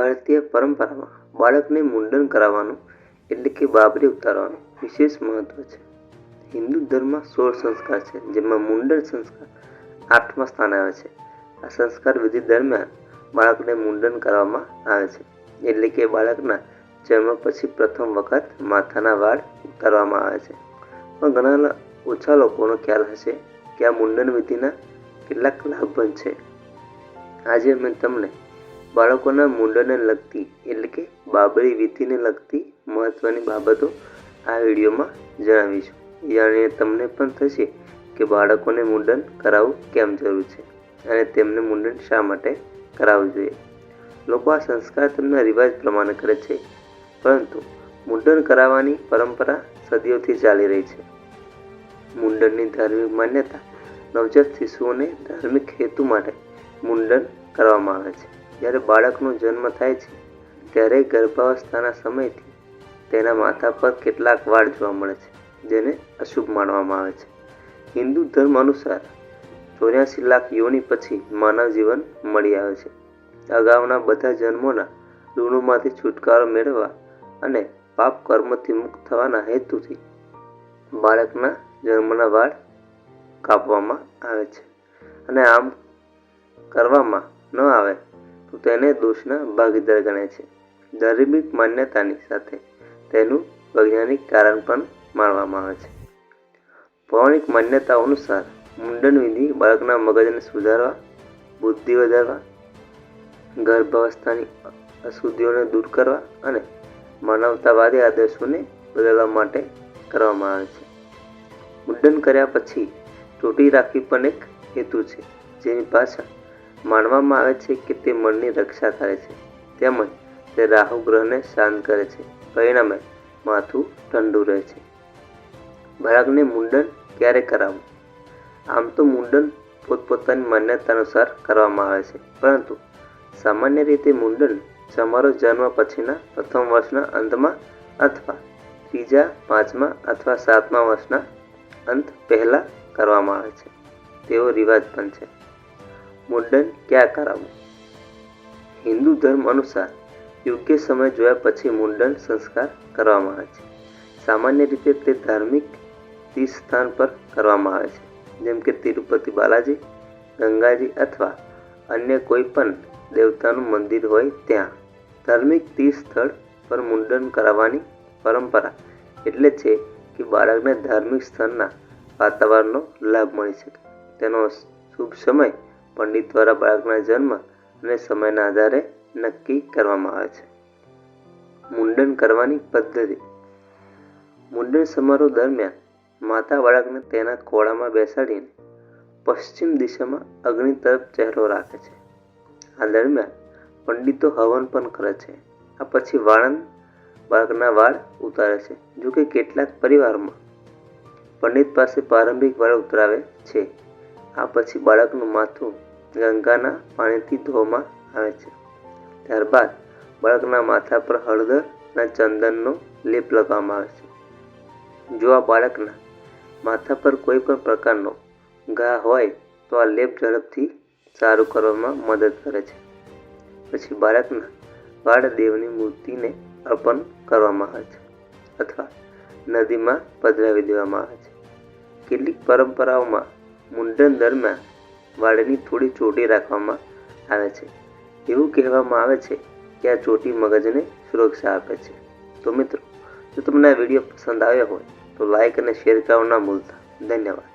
ભારતીય પરંપરામાં બાળકને મુંડન કરાવવાનું એટલે કે બાબરી ઉતારવાનું વિશેષ મહત્વ છે. હિન્દુ ધર્મમાં સોળ સંસ્કાર છે, જેમાં મુંડન સંસ્કાર આઠમા સ્થાને આવે છે. આ સંસ્કાર વિધિ દરમિયાન બાળકને મુંડન કરવામાં આવે છે, એટલે કે બાળકના જન્મ પછી પ્રથમ વખત માથાના વાળ ઉતારવામાં આવે છે. પણ ઘણા ઓછા લોકોનો ખ્યાલ હશે કે આ મુંડન વિધિના કેટલાક લાભ પણ છે. આજે મેં તમને બાળકોના મુંડનને લગતી, એટલે કે બાબરી વીતીને લગતી મહત્ત્વની બાબતો આ વિડીયોમાં જણાવીશું. જાણીને તમને પણ થશે કે બાળકોને મુંડન કરાવવું કેમ જરૂર છે અને તેમને મુંડન શા માટે કરાવવું જોઈએ. લોકો આ સંસ્કાર તેમના રિવાજ પ્રમાણે કરે છે, પરંતુ મુંડન કરાવવાની પરંપરા સદીઓથી ચાલી રહી છે. મુંડનની ધાર્મિક માન્યતા નવજાત શિશુઓને ધાર્મિક હેતુ માટે મુંડન કરવામાં આવે છે. જ્યારે બાળકનો જન્મ થાય છે, ત્યારે ગર્ભાવસ્થાના સમયથી તેના માથા પર કેટલાક વાળ જોવા મળે છે, જેને અશુભ માનવામાં આવે છે. હિન્દુ ધર્મ અનુસાર ચોર્યાસી લાખ યોની પછી માનવ જીવન મળી આવે છે. અગાઉના બધા જન્મોના ઋણોમાંથી છુટકારો મેળવવા અને પાપ કર્મથી મુક્ત થવાના હેતુથી બાળકના જન્મના વાળ કાપવામાં આવે છે. અને આમ કરવામાં ન આવે તો તેને દોષના ભાગીદાર ગણે છે. ધાર્મિક માન્યતાની સાથે તેનું વૈજ્ઞાનિક કારણ પણ માનવામાં આવે છે. પૌરાણિક માન્યતા અનુસાર મુંડન વિધિ બાળકના મગજને સુધારવા, બુદ્ધિ વધારવા, ગર્ભાવસ્થાની અશુદ્ધિઓને દૂર કરવા અને માનવતાવાદી આદર્શોને બદલવા માટે કરવામાં આવે છે. મુંડન કર્યા પછી ચોટી રાખવી પણ એક હેતુ છે, જેની પાછળ માનવામાં આવે છે કે તે મનની રક્ષા કરે છે, તેમજ તે રાહુ ગ્રહને શાંત કરે છે. પરિણામે માથું ઠંડુ રહે છે. બાળકને મુંડન ક્યારે કરાવવું? આમ તો મુંડન પોતપોતાની માન્યતા અનુસાર કરવામાં આવે છે. પરંતુ સામાન્ય રીતે મુંડન તમારો જન્મ પછીના પ્રથમ વર્ષના અંતમાં અથવા ત્રીજા, પાંચમા અથવા સાતમા વર્ષના અંત પહેલાં કરવામાં આવે છે. તેવો રિવાજ પણ છે. મુંડન ક્યાં કરાવવું હિન્દુ ધર્મ અનુસાર યોગ્ય સમય જોયા પછી મુંડન સંસ્કાર કરવામાં આવે છે. સામાન્ય રીતે તે ધાર્મિક તીર્થ સ્થાન પર કરવામાં આવે છે. જેમ કે તિરુપતિ બાલાજી, ગંગાજી અથવા અન્ય કોઈ પણ દેવતાનું મંદિર હોય ત્યાં. ધાર્મિક તીર્થ સ્થળ પર મુંડન કરાવવાની પરંપરા એટલે છે કે બાળકને ધાર્મિક સ્થળના વાતાવરણનો લાભ મળી શકે. તેનો શુભ સમય પંડિત દ્વારા બાળકના જન્મ અને સમયના આધારે નક્કી કરવામાં આવે છે. મુંડન કરવાની પદ્ધતિ. મુંડન સમારોહ દરમિયાન માતા બાળકને તેના ખોળામાં બેસાડીને પશ્ચિમ દિશામાં અગ્નિ તરફ ચહેરો રાખે છે. આ દરમિયાન પંડિતો હવન પણ કરે છે. આ પછી વાળંદ બાળકના વાળ ઉતારે છે. જો કે કેટલાક પરિવારમાં પંડિત પાસે પ્રારંભિક વાળ ઉતરાવે છે. આ પછી બાળકનું માથું ગંગાના પાણીથી ધોવામાં આવે છે. ત્યારબાદ બાળકના માથા પર હળદર અને ચંદનનો લેપ લગાવવામાં આવે છે. જો આ બાળકના માથા પર કોઈ પણ પ્રકારનો ઘા હોય, તો આ લેપ ઝડપથી સારું કરવામાં મદદ કરે છે. પછી બાળકના બાળદેવની મૂર્તિને અર્પણ કરવામાં આવે છે અથવા નદીમાં પધરાવી દેવામાં આવે છે. કેટલીક પરંપરાઓમાં મુંડન દરમિયાન વાળની થોડી ચોટી રાખવામાં આવે છે. એવું કહેવામાં આવે છે કે આ ચોટી મગજને સુરક્ષા આપે છે. તો મિત્રો, જો તમને આ વીડિયો પસંદ આવ્યો હોય, તો લાઇક અને શેર કરવાનું ના ભૂલતા. ધન્યવાદ.